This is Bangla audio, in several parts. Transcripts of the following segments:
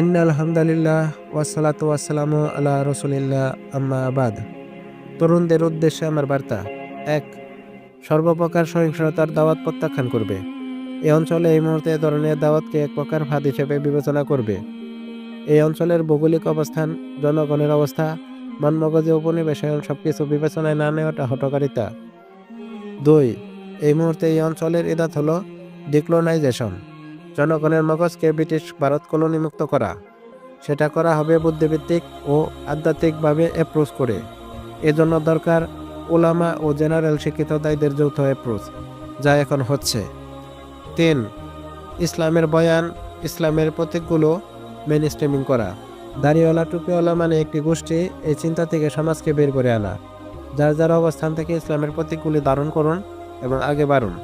ইন্না আলহামদুলিল্লাহ ওয়াসালাতু ওয়াসালামু আলা রসুলিল্লাহ আম্মা তরুণদের উদ্দেশ্যে আমার বার্তা। এক, সর্বপ্রকার সহিংসতার দাওয়াত প্রত্যাখ্যান করবে। এই অঞ্চলে এই মুহূর্তে এ ধরনের দাওয়াতকে এক প্রকার ফাঁদ হিসেবে বিবেচনা করবে। এই অঞ্চলের ভৌগোলিক অবস্থান, জনগণের অবস্থা মনমগজে উপনিবেশায়ন সবকিছু বিবেচনায় না নেওয়াটা হটকারিতা দুই, এই মুহূর্তে এই অঞ্চলের ইদাত হলো ডিক্লোনাইজেশন জনগণের মগজকে ব্রিটিশ ভারত কলোনি মুক্ত করা। সেটা করা হবে বুদ্ধিভিত্তিক ও আধ্যাত্মিকভাবে অ্যাপ্রোচ করে। এজন্য দরকার ওলামা ও জেনারেল শিক্ষিত দায়ীদের যৌথ অ্যাপ্রোচ যা এখন হচ্ছে। তিন, ইসলামের বয়ান, ইসলামের প্রতীকগুলো মেন স্ট্রিমিং করা। দাড়িওয়ালা টুপিওয়ালা মানে একটি গোষ্ঠী, এই চিন্তা থেকে সমাজকে বের করে আনা। যার যার অবস্থান থেকে ইসলামের প্রতীকগুলি ধারণ করুন এবং আগে বাড়ুন।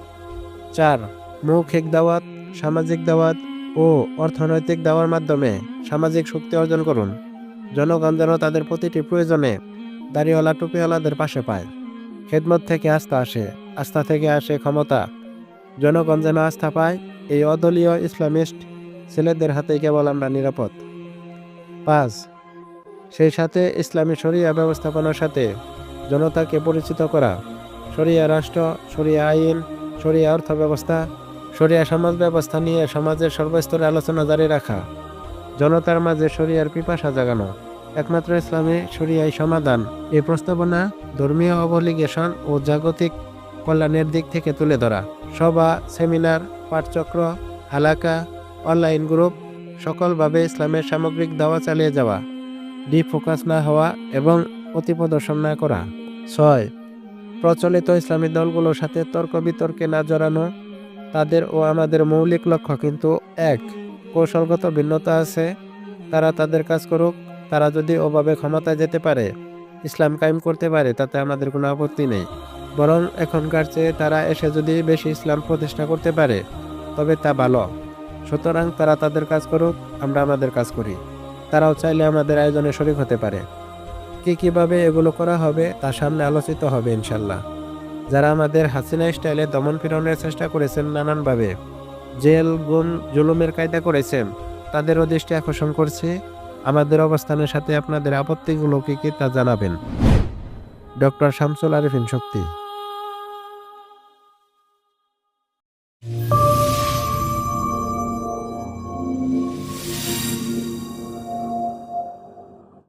চার, মৌখিক দাওয়াত সামাজিক দাওয়াত ও অর্থনৈতিক দাওয়ার মাধ্যমে সামাজিক শক্তি অর্জন করুন। জনগণ যেন তাদের প্রতিটি প্রয়োজনে দাড়িওয়ালা, টুপিওয়ালাদের পাশে পায়। খেদমত থেকে আস্থা আসে, আস্থা থেকে আসে ক্ষমতা। জনগণ যেন আস্থা পায়, এই অদলীয় ইসলামিস্ট ছেলেদের হাতেই কেবল আমরা নিরাপদ। পাঁচ, সেই সাথে ইসলামী শরিয়া ব্যবস্থাপনার সাথে জনতাকে পরিচিত করা। শরিয়া রাষ্ট্র, শরিয়া আইন, শরিয়া অর্থ ব্যবস্থা শরিয়া সমাজ ব্যবস্থা নিয়ে সমাজের সর্বস্তরে আলোচনা জারি রাখা। জনতার মাঝে শরিয়ার পিপাসা জাগানো। একমাত্র ইসলামে শরিয়াই সমাধান। এই প্রস্তাবনা ধর্মীয় অবলিগেশন ও জাগতিক কল্যাণের দিক থেকে তুলে ধরা। সভা, সেমিনার, পাঠচক্র, হালাকা, অনলাইন গ্রুপ সকলভাবে ইসলামের সামগ্রিক দাওয়া চালিয়ে যাওয়া। ডিফোকাস না হওয়া এবং প্রতিপ্রদর্শন না করা। ছয়, প্রচলিত ইসলামী দলগুলোর সাথে তর্ক বিতর্কে না জড়ানো তাদের ও আমাদের মৌলিক লক্ষ্য কিন্তু এক। কৌশলগত ভিন্নতা আছে। তারা তাদের কাজ করুক। তারা যদি ওভাবে ক্ষমতায় যেতে পারে, ইসলাম কায়েম করতে পারে, তাতে আমাদের কোনো আপত্তি নেই। বরং এখনকার চেয়ে তারা এসে যদি বেশি ইসলাম প্রতিষ্ঠা করতে পারে, তবে তা ভালো। সুতরাং তারা তাদের কাজ করুক, আমরা আমাদের কাজ করি। তারাও চাইলে আমাদের আয়োজনে শরিক হতে পারে। কি কীভাবে এগুলো করা হবে, তা সামনে আলোচিত হবে, ইনশাল্লাহ। যারা আমাদের হাসিনা স্টাইলে দমন পীড়নের চেষ্টা করেছেন নানানভাবে, জেল, গুম, জুলুমের কায়দা করেছেন তাদের দৃষ্টি আকর্ষণ করছে। আমাদের অবস্থানের সাথে আপনাদের আপত্তিগুলো কী কী তা জানাবেন? ডক্টর শামসুল আরিফিন শক্তি।